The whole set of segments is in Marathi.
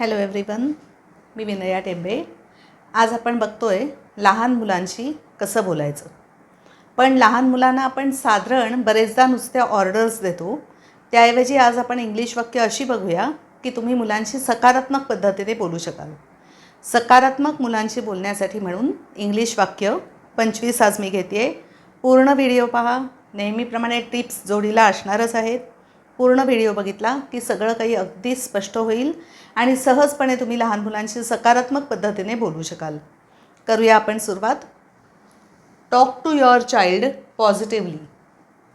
हॅलो एव्हरीवन मी विनया टेंबे. आज आपण बघतो आहे लहान मुलांशी कसं बोलायचं. पण लहान मुलांना आपण साधारण बरेचदा नुसत्या ऑर्डर्स देतो. त्याऐवजी आज आपण इंग्लिश वाक्य अशी बघूया की तुम्ही मुलांशी सकारात्मक पद्धतीने बोलू शकाल. सकारात्मक मुलांशी बोलण्यासाठी म्हणून इंग्लिश वाक्य पंचवीस आज मी घेते पूर्ण व्हिडिओ पहा. नेहमीप्रमाणे टिप्स जोडीला असणारच आहेत. पूर्ण व्हिडिओ बघितला की सगळं काही अगदी स्पष्ट होईल आणि सहजपणे तुम्ही लहान मुलांशी सकारात्मक पद्धतीने बोलू शकाल. करूया आपण सुरुवात. Talk to your child positively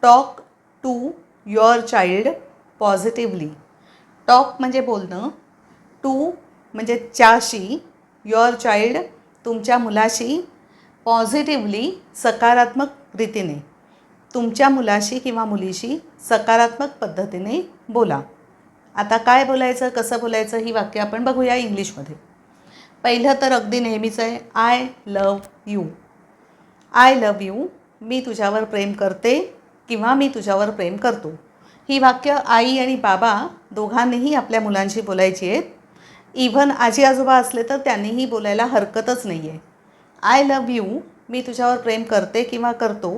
talk to your child positively talk म्हणजे बोलणं. टू म्हणजे च्याशी युअर चाइल्ड तुमच्या मुलाशी पॉझिटिव्हली सकारात्मक रीतीने. तुमच्या मुलाशी किंवा मुलीशी सकारात्मक पद्धतीने बोला. आता काय बोलायचं कसं बोलायचं ही वाक्य आपण बघूया इंग्लिशमध्ये. पहिलं तर अगदी नेहमीचं आहे I love you. I love you मी तुझ्यावर प्रेम करते किंवा मी तुझ्यावर प्रेम करतो. ही वाक्य आई आणि बाबा दोघांनीही आपल्या मुलांशी बोलायची आहेत. इव्हन आजी आजोबा असले तर त्यांनीही बोलायला हरकतच नाही आहे आय लव यू मी तुझ्यावर प्रेम करते किंवा करतो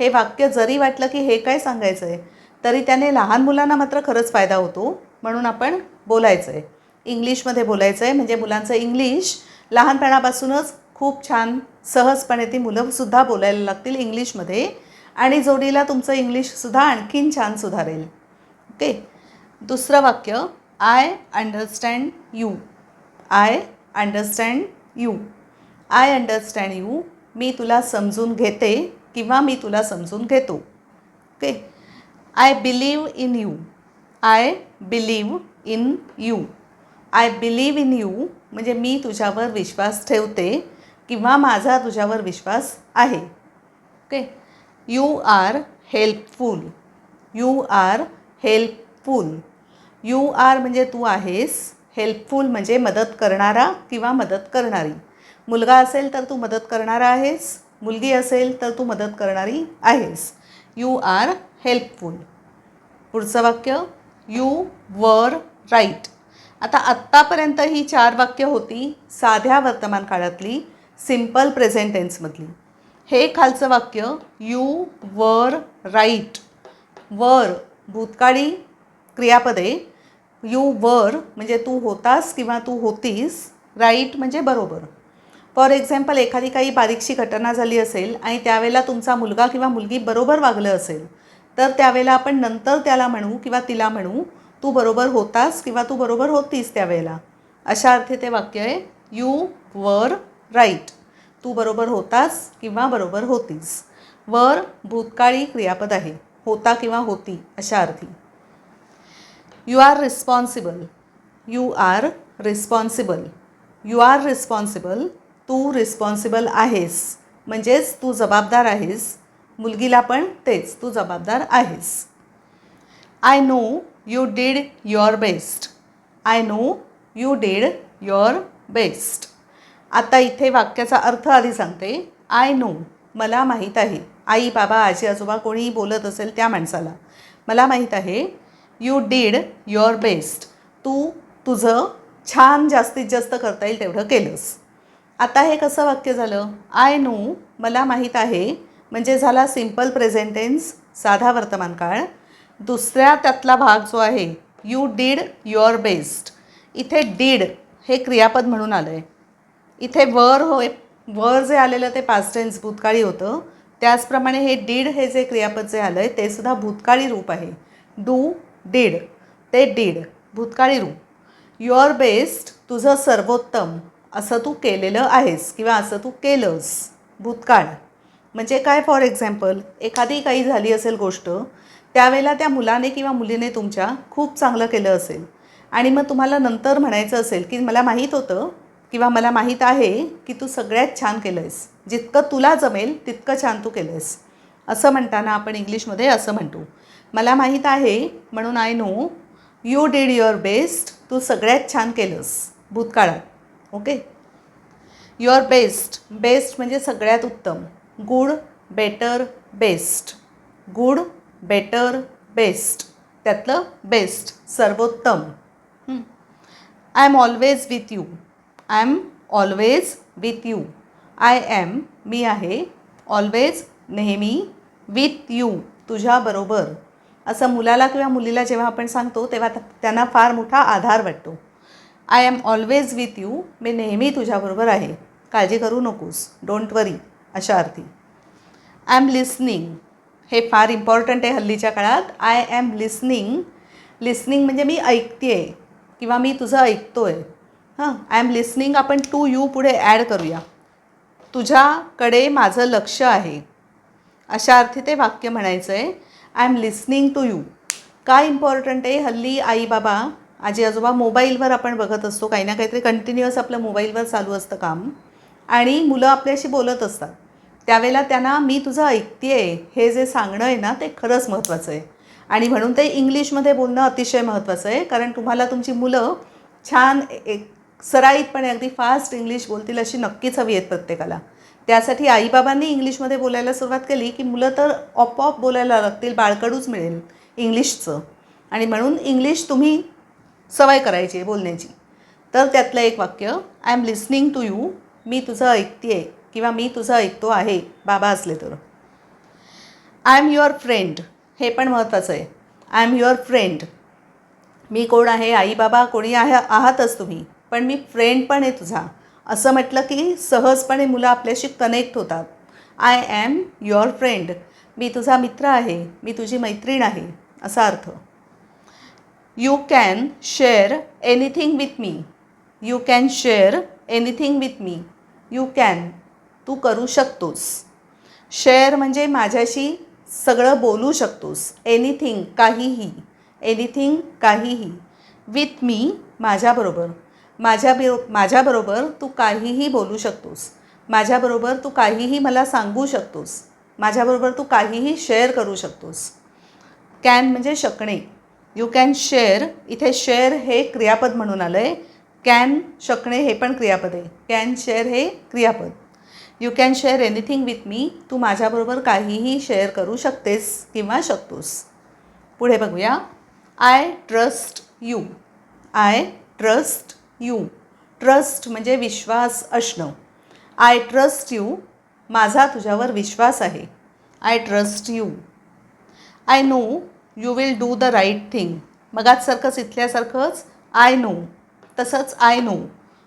हे वाक्य जरी वाटलं की हे काय सांगायचं आहे तरी त्याने लहान मुलांना मात्र खरंच फायदा होतो म्हणून आपण बोलायचं आहे इंग्लिशमध्ये बोलायचं आहे म्हणजे मुलांचं इंग्लिश लहानपणापासूनच खूप छान सहजपणे ती मुलंसुद्धा बोलायला लागतील इंग्लिशमध्ये आणि जोडीला तुमचं इंग्लिशसुद्धा आणखीन छान सुधारेल. ओके? दुसरं वाक्य I understand you I understand you I understand you मी तुला समजून घेते. किंवा मी तुला समजून घेतो. Okay? I believe in you I believe in you I believe in you म्हणजे मी तुझ्यावर विश्वास ठेवते किंवा माझा तुझ्यावर विश्वास आहे. Okay? You are helpful you are helpful you are म्हणजे तू आहेस. हेल्पफुल म्हणजे मदत करणारा किंवा मदत करणारी. मुलगा असेल तर तू मदत करणारा आहेस. मुलगी असेल तर तू मदत करणारी आहेस. यू आर हेल्पफुल पुढचं वाक्य यू वर राईट आता आत्तापर्यंत ही चार वाक्य होती साध्या वर्तमान काळातली सिंपल प्रेझेंट टेन्समधली हे खालचं वाक्य यू वर राईट वर भूतकाळी क्रियापदे यू वर म्हणजे तू होतास किंवा तू होतीस राईट म्हणजे बरोबर. फॉर एक्झाम्पल एखादी काही बारीकशी घटना झाली असेल आणि त्यावेळेला तुमचा मुलगा किंवा मुलगी बरोबर वागलं असेल तर त्यावेळेला आपण नंतर त्याला म्हणू किंवा तिला म्हणू तू बरोबर होतास किंवा तू बरोबर होतीस त्यावेळेला. अशा अर्थी ते वाक्य आहे यू वर राईट तू बरोबर होतास किंवा बरोबर होतीस. वर भूतकाळी क्रियापद आहे होता किंवा होती अशा अर्थी. You are responsible you are responsible you are responsible Tu responsible आहेस. म्हणजेच तू जबाबदार आहेस. मुलगीला पण तेच तू जबाबदार आहेस. I know you did your best I know you did your best आता इथे वाक्याचा अर्थ आधी सांगते. आय नो मला माहीत आहे. आई बाबा आजी आजोबा कोणीही बोलत असेल त्या माणसाला. मला माहीत आहे यू डीड युअर बेस्ट तू तुझं छान जास्तीत जास्त करता येईल तेवढं केलंस. आता हे कसं वाक्य झालं? आय नो मला माहीत आहे म्हणजे झाला सिंपल प्रेझेंटेन्स साधा वर्तमान काळ. दुसऱ्या त्यातला भाग जो आहे यू डीड युअर बेस्ट इथे डीड हे क्रियापद म्हणून आलं आहे इथे वर होय वर जे आलेलं ते पास्टेन्स भूतकाळी होतं. त्याचप्रमाणे हे डीड हे जे क्रियापद जे आलं आहे ते सुद्धा भूतकाळी रूप आहे. डू डीड ते डीड भूतकाळी रूप. युअर बेस्ट तुझं सर्वोत्तम. असं तू केलेलं आहेस किंवा असं तू केलंस भूतकाळ. म्हणजे काय फॉर एक्झाम्पल एखादी काही झाली असेल गोष्ट त्यावेळेला त्या मुलाने किंवा मुलीने तुमच्या खूप चांगलं केलं असेल. आणि मग तुम्हाला नंतर म्हणायचं असेल की मला माहीत होतं किंवा मला माहीत आहे की तू सगळ्यात छान केलं आहेस जितकं तुला जमेल तितकं छान तू केलं आहेस असं म्हणताना आपण इंग्लिशमध्ये असं म्हणतो. मला माहीत आहे म्हणून I know you did your best तू सगळ्यात छान केलंस भूतकाळात. ओके? युअर बेस्ट बेस्ट म्हणजे सगळ्यात उत्तम. Good better best good better best त्यातलं बेस्ट सर्वोत्तम. I am always with you I am always with you I am मी आहे ऑलवेज नेहमी विथ यू तुझ्याबरोबर असं मुलाला किंवा मुलीला जेव्हा आपण सांगतो तेव्हा त- त्यांना फार मोठा आधार वाटतो. I am always with you. मी नेहमी तुझ्याबरोबर आहे. काळजी करू नकोस. Don't worry. अशा अर्थी. I am listening. हे फार इम्पॉर्टंट आहे हल्लीच्या काळात. I am listening. लिसनिंग म्हणजे मी ऐकते आहे किंवा मी तुझं ऐकतो आहे हां. आय एम लिस्निंग आपण टू यू पुढे ॲड करूया. तुझ्याकडे माझं लक्ष आहे. अशा अर्थी ते वाक्य म्हणायचं आहे I am listening to you. काय इम्पॉर्टंट आहे हल्ली आई बाबा? आजी आजोबा मोबाईलवर आपण बघत असतो. काही ना काहीतरी कंटिन्युअस आपलं मोबाईलवर चालू असतं काम. आणि मुलं आपल्याशी बोलत असतात. त्यावेळेला त्यांना मी तुझं ऐकते आहे हे जे सांगणं आहे ना ते खरंच महत्त्वाचं आहे. आणि म्हणून ते इंग्लिशमध्ये बोलणं अतिशय महत्त्वाचं आहे. कारण तुम्हाला तुमची मुलं छान एक सराईतपणे अगदी फास्ट इंग्लिश बोलतील अशी नक्कीच हवी आहेत प्रत्येकाला. त्यासाठी आईबाबांनी इंग्लिशमध्ये बोलायला सुरुवात केली की मुलं तर ऑपऑप बोलायला लागतील बाळकडूच मिळेल इंग्लिशचं. आणि म्हणून इंग्लिश तुम्ही सवय करायची आहे बोलण्याची. तर त्यातलं एक वाक्य I am listening to you मी तुझं ऐकते आहे किंवा मी तुझं ऐकतो आहे. बाबा असले तर. आय एम युअर फ्रेंड हे पण महत्त्वाचं आहे. आय एम युअर फ्रेंड मी कोण आहे? आई बाबा कोणी आहे? आहातच तुम्ही. पण मी फ्रेंड पण आहे तुझा. असं म्हटलं की सहजपणे मुलं आपल्याशी कनेक्ट होतात. आय ॲम युअर फ्रेंड मी तुझा मित्र आहे. मी तुझी मैत्रीण आहे. असा अर्थ. You can share anything with me you can share anything with me you can तू करू शकतोस. शेअर म्हणजे माझ्याशी सगळं बोलू शकतोस. एनिथिंग काहीही. एनिथिंग काहीही. विथ मी माझ्याबरोबर माझ्या बिरो माझ्याबरोबर तू काहीही बोलू शकतोस. माझ्याबरोबर तू काहीही मला सांगू शकतोस. माझ्याबरोबर तू काहीही शेअर करू शकतोस. कॅन म्हणजे शकणे. यू कॅन शेअर इथे शेअर हे क्रियापद म्हणून आलं आहे कॅन शकणे हे पण क्रियापद आहे. कॅन शेअर हे क्रियापद. You can share anything with me तू माझ्याबरोबर काहीही शेअर करू शकतेस किंवा शकतोस. पुढे बघूया. I trust you I trust you trust म्हणजे विश्वास असणं आय ट्रस्ट यू माझा तुझ्यावर विश्वास आहे. I trust you I know you will do the right thing मगाचसारखंच इथल्यासारखंच आय नो तसंच आय नो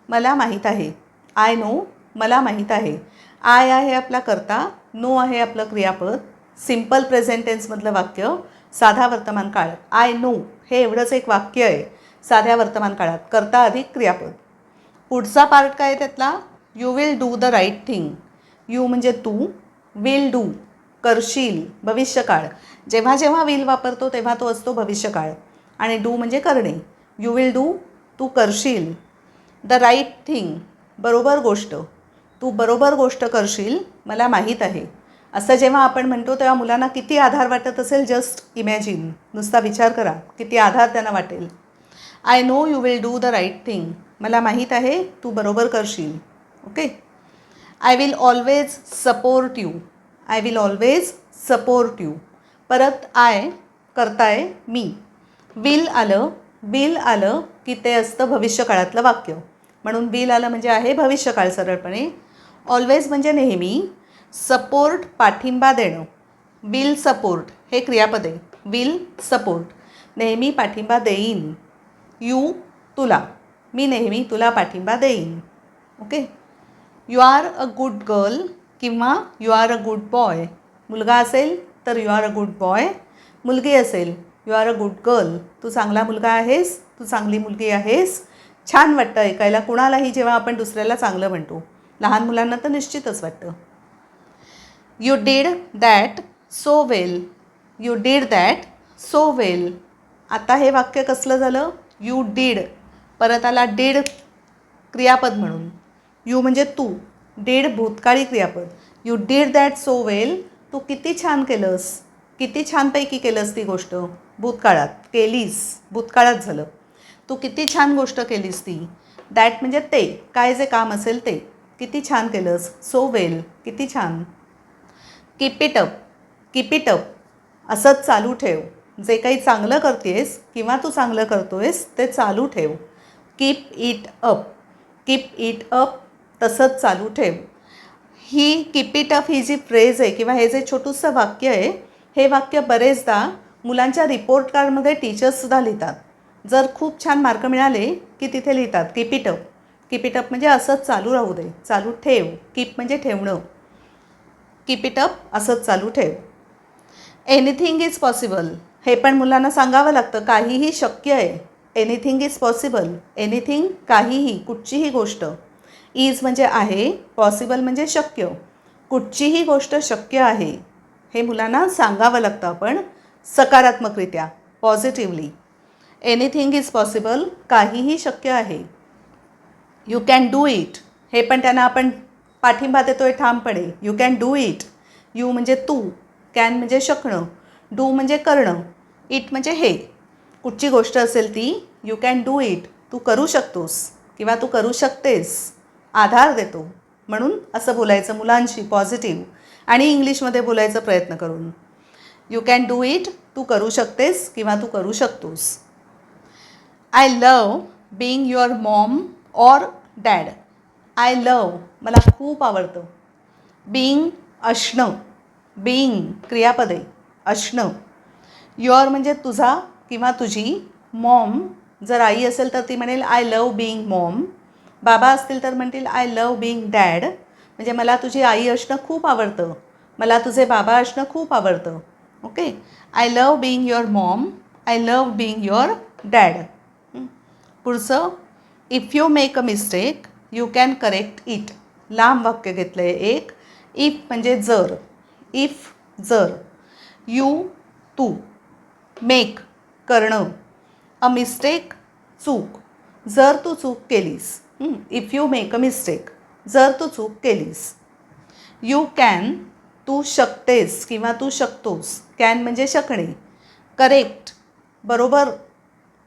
मला माहीत आहे. आय नो मला माहीत आहे. आय आहे आपला कर्ता नो आहे आपलं क्रियापद. सिंपल प्रेझेंट टेन्समधलं वाक्य साधा वर्तमान काळ. आय नो हे एवढंच एक वाक्य आहे साध्या वर्तमान काळात. कर्ता अधिक क्रियापद. पुढचा पार्ट काय आहे त्यातला? You will do the right thing you म्हणजे तू विल डू करशील. भविष्यकाळ. जेव्हा जेव्हा विल वापरतो तेव्हा तो असतो भविष्यकाळ. आणि डू म्हणजे करणे. यू विल डू तू करशील. द राईट थिंग बरोबर गोष्ट. तू बरोबर गोष्ट करशील मला माहीत आहे. असं जेव्हा आपण म्हणतो तेव्हा मुलांना किती आधार वाटत असेल जस्ट इमॅजिन नुसता विचार करा किती आधार त्यांना वाटेल. I know you will do the right thing मला माहीत आहे तू बरोबर करशील. Okay I will always support you I will always support you परत आय करताय मी. विल आलं विल आलं की ते असतं भविष्यकाळातलं वाक्य. म्हणून विल आलं म्हणजे आहे भविष्यकाळ सरळपणे. ऑलवेज म्हणजे नेहमी सपोर्ट पाठिंबा देणं. विल सपोर्ट हे क्रियापद. आहे विल सपोर्ट नेहमी पाठिंबा देईन. यू तुला. मी नेहमी तुला पाठिंबा देईन. Okay? You are a good girl किंवा you are a good boy मुलगा असेल तर you are a good boy मुलगी असेल. You are a good girl तू चांगला मुलगा आहेस. तू चांगली मुलगी आहेस. छान वाटतं ऐकायला. कुणालाही जेव्हा आपण दुसऱ्याला चांगलं म्हणतो. लहान मुलांना तर निश्चितच वाटतं. You did that so well you did that so well आता हे वाक्य कसलं झालं? यू डीड परत आला डीड क्रियापद म्हणून. यू म्हणजे तू. डीड भूतकाळी क्रियापद. You did that so well तू किती छान केलंस. किती छानपैकी केलंस ती गोष्ट. भूतकाळात. केलीस. भूतकाळात झालं. तू किती छान गोष्ट केलीस ती. दॅट म्हणजे ते. काय जे काम असेल ते. किती छान केलंस. सो वेल किती छान. Keep it up it up it up असंच चालू ठेव. जे काही चांगलं करतेस किंवा तू चांगलं करतोयस ते चालू ठेव. Keep it up keep it up तसंच चालू ठेव. ही किप इट अप ही जी फ्रेज आहे किंवा हे जे छोटूसं वाक्य आहे हे वाक्य बरेचदा मुलांच्या रिपोर्ट कार्डमध्ये टीचर्ससुद्धा लिहितात. जर खूप छान मार्क मिळाले की तिथे लिहितात keep it up keep it up म्हणजे असंच चालू राहू दे चालू ठेव. कीप म्हणजे ठेवणं. किप इट अप असंच चालू ठेव. एनिथिंग इज पॉसिबल हे पण मुलांना सांगावं लागतं काहीही शक्य आहे. एनिथिंग इज पॉसिबल एनिथिंग काहीही कुठचीही गोष्ट. इज म्हणजे आहे पॉसिबल म्हणजे शक्य. कुठचीही गोष्ट शक्य आहे हे मुलांना सांगावं लागतं आपण सकारात्मकरित्या पॉझिटिव्हली एनिथिंग इज पॉसिबल काहीही शक्य आहे. यू कॅन डू इट हे पण त्यांना आपण पाठिंबा देतो आहे ठामपणे. You can do it you म्हणजे तू. कॅन म्हणजे शकणं. डू म्हणजे करणं. इट म्हणजे हे. कुठची गोष्ट असेल ती यू कॅन डू इट तू करू शकतोस किंवा तू करू शकतेस. आधार देतो. म्हणून असं बोलायचं मुलांशी पॉझिटिव्ह आणि इंग्लिशमध्ये बोलायचा प्रयत्न करून. यू कॅन डू इट तू करू शकतेस किंवा तू करू शकतोस. I love being your mom or dad I love मला खूप आवडतं. बिईंग असणं बिईंग क्रियापदे. असणं युअर म्हणजे तुझा किंवा तुझी मॉम जर आई असेल तर ती म्हणेल आय लव बिईंग मॉम बाबा असतील तर म्हणतील आय लव बिईंग डॅड म्हणजे मला तुझी आई असणं खूप आवडतं. मला तुझे बाबा असणं खूप आवडतं. Okay I love being your mom I love being your dad पुढचं if you make a mistake you can correct it लांब वाक्य घेतलं आहे एक. इफ म्हणजे जर. इफ जर. You Tu. मेक करणं. अ मिस्टेक चूक. जर तू चूक केलीस. If you make a mistake जर तू चूक केलीस यू कॅन तू शकतेस किंवा तू शकतोस कॅन म्हणजे शकणे करेक्ट बरोबर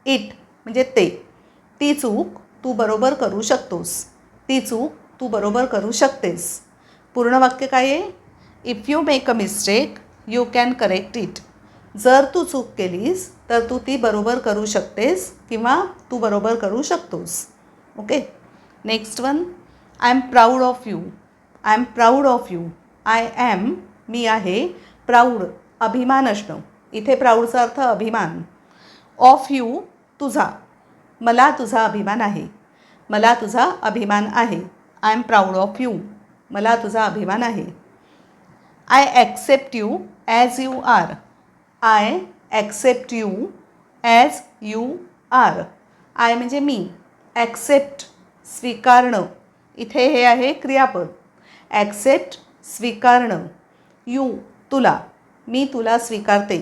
इट म्हणजे ते ती चूक तू बरोबर करू शकतोस ती चूक तू बरोबर करू शकतेस. पूर्ण वाक्य काय आहे? If you make a mistake you can correct it जर तू चूक केलीस तर तू ती बरोबर करू शकतेस किंवा तू बरोबर करू शकतोस. Okay next one I am proud of you I am proud of you I am मी आहे प्राऊड अभिमान असणं. इथे प्राऊडचा अर्थ अभिमान. ऑफ यू तुझा. मला तुझा अभिमान आहे. मला तुझा अभिमान आहे. I am proud of you मला तुझा अभिमान आहे. I accept you as you are I accept you as you are I म्हणजे मी. ॲक्सेप्ट स्वीकारणं. इथे हे आहे क्रियापद. ॲक्सेप्ट स्वीकारणं. यू तुला. मी तुला स्वीकारते.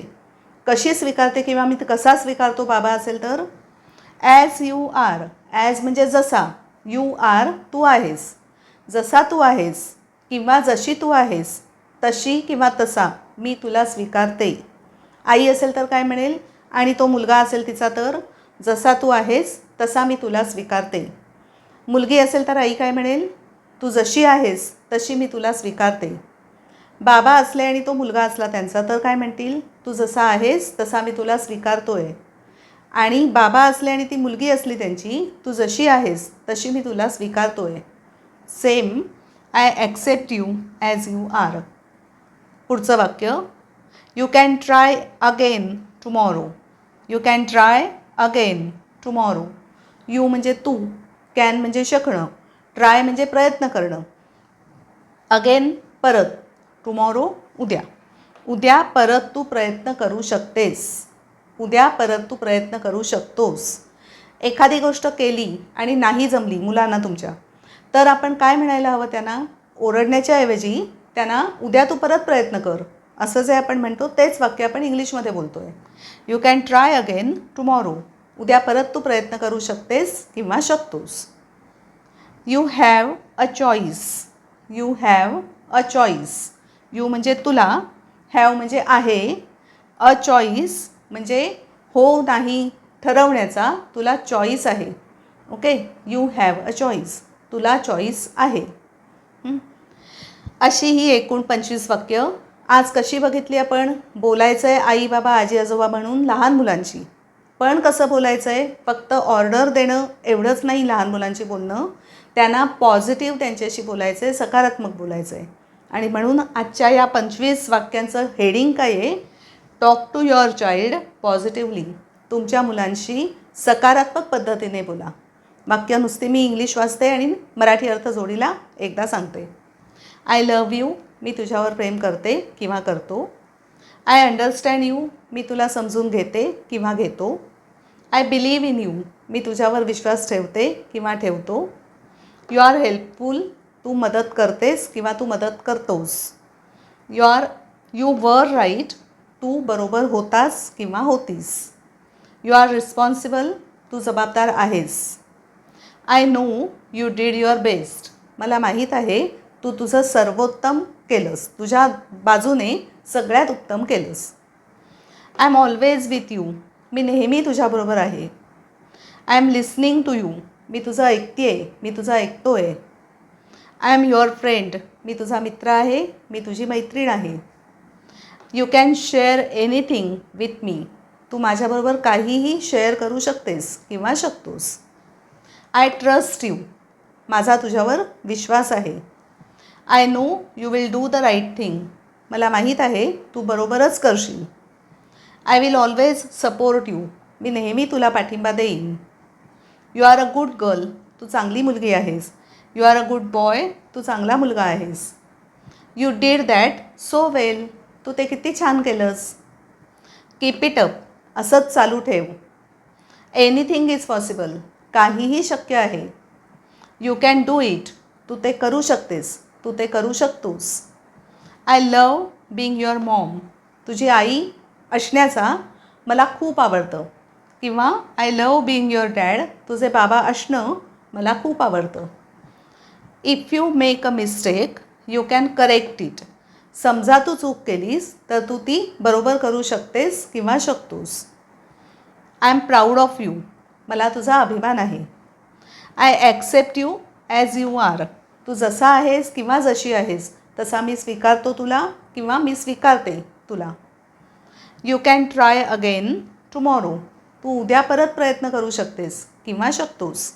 कशी स्वीकारते किंवा मी कसा स्वीकारतो बाबा असेल तर? ॲज यू आर ॲज म्हणजे जसा. यू आर तू आहेस. जसा तू आहेस किंवा जशी तू आहेस तशी किंवा तसा मी तुला स्वीकारते. आई असेल तर काय म्हणेल? आणि तो मुलगा असेल तिचा तर? जसा तू आहेस तसा मी तुला स्वीकारते. मुलगी असेल तर आई काय म्हणेल? तू जशी आहेस तशी मी तुला स्वीकारते. बाबा असले आणि तो मुलगा असला त्यांचा तर काय म्हणतील? तू जसा आहेस तसा मी तुला स्वीकारतो आहे आणि बाबा असले आणि ती मुलगी असली त्यांची तू जशी आहेस तशी मी तुला स्वीकारतो आहे same I accept you as you are पुढचं वाक्य you can try again tomorrow you can try again tomorrow you म्हणजे तू. कॅन म्हणजे शकणं ट्राय म्हणजे प्रयत्न करणं. अगेन परत. टुमॉरो उद्या. उद्या परत तू प्रयत्न करू शकतेस. उद्या परत तू प्रयत्न करू शकतोस. एखादी गोष्ट केली आणि नाही जमली मुलांना तुमच्या तर आपण काय म्हणायला हवं त्यांना? ओरडण्याच्या ऐवजी त्यांना उद्या तू परत प्रयत्न कर. असं जे आपण म्हणतो तेच वाक्य आपण इंग्लिशमध्ये बोलतो आहे you can try again tomorrow उद्या परत तू प्रयत्न करू शकतेस किंवा शकतोस. You have a choice you have a choice you म्हणजे तुला हॅव म्हणजे आहे. अ चॉईस म्हणजे हो नाही ठरवण्याचा तुला चॉईस आहे. Okay you have a choice तुला चॉईस आहे. अशी ही एकूण पंचवीस वाक्य. आज कशी बघितली आपण? बोलायचं आहे आई बाबा आजी आजोबा म्हणून लहान मुलांची. पण कसं बोलायचं आहे फक्त ऑर्डर देणं एवढंच नाही लहान मुलांशी बोलणं. त्यांना पॉझिटिव्ह त्यांच्याशी बोलायचं आहे सकारात्मक बोलायचं आहे आणि म्हणून आजच्या या पंचवीस वाक्यांचं हेडिंग काय आहे? Talk to your child positively तुमच्या मुलांशी सकारात्मक पद्धतीने बोला. वाक्य नुसते मी इंग्लिश वाचते आणि मराठी अर्थ जोडीला एकदा सांगते. आय लव्ह यू मी तुझ्यावर प्रेम करते किंवा करतो. आय अंडरस्टँड यू मी तुला समजून घेते किंवा घेतो. आय बिलीव्ह इन यू मी तुझ्यावर विश्वास ठेवते किंवा ठेवतो. यू आर हेल्पफुल तू मदत करतेस किंवा तू मदत करतोस. You are you were right तू बरोबर होतास किंवा होतीस. यू आर रिस्पॉन्सिबल तू जबाबदार आहेस. I know you did your best मला माहीत आहे तू तुझं सर्वोत्तम केलंस. तुझ्या बाजूने सगळ्यात उत्तम केलंस. I am always with you मी नेहमी तुझ्याबरोबर आहे. I am listening to you मी तुझं ऐकते आहे मी तुझं ऐकतो आहे आय एम युअर फ्रेंड मी तुझा मित्र आहे. मी तुझी मैत्रीण आहे. You can share anything with me तू माझ्याबरोबर काहीही शेअर करू शकतेस किंवा शकतोस. आय ट्रस्ट यू माझा तुझ्यावर विश्वास आहे. I know you will do the right thing मला माहीत आहे तू बरोबरच करशील. I will always support you मी नेहमी तुला पाठिंबा देईन. You are a good girl तू चांगली मुलगी आहेस. You are a good boy तू चांगला मुलगा आहेस. You did that so well तू ते किती छान केलंस. कीप इट अप असंच चालू ठेव. एनिथिंग इज पॉसिबल काहीही शक्य आहे. यू कॅन डू इट तू ते करू शकतेस. तू ते करू शकतोस. I love being your mom तुझी आई असण्याचा मला खूप आवडतं. किंवा I love being your dad तुझे बाबा असणं मला खूप आवडतं. If you make a mistake you can correct it समजा तू चूक केलीस तर तू ती बरोबर करू शकतेस किंवा शकतोस. I am proud of you मला तुझा अभिमान आहे. I accept you as you are तू जसा आहेस किंवा जशी आहेस तसा मी स्वीकारतो तुला किंवा मी स्वीकारते तुला. You can try again tomorrow तू उद्या परत प्रयत्न करू शकतेस किंवा शकतोस.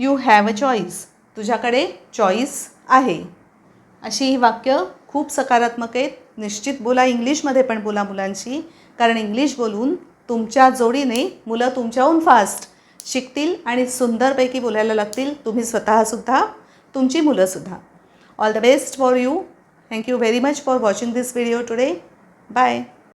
यू हॅव अ चॉईस तुझ्याकडे चॉईस आहे. अशी ही वाक्य खूप सकारात्मक आहेत. निश्चित बोला इंग्लिशमध्ये पण बोला मुलांशी. कारण इंग्लिश बोलून तुमच्या जोडीने मुलं तुमच्याहून फास्ट शिकतील आणि सुंदरपैकी बोलायला लागतील. तुम्ही स्वतःसुद्धा तुमची मुलंसुद्धा all the best for you thank you very much for watching this video today bye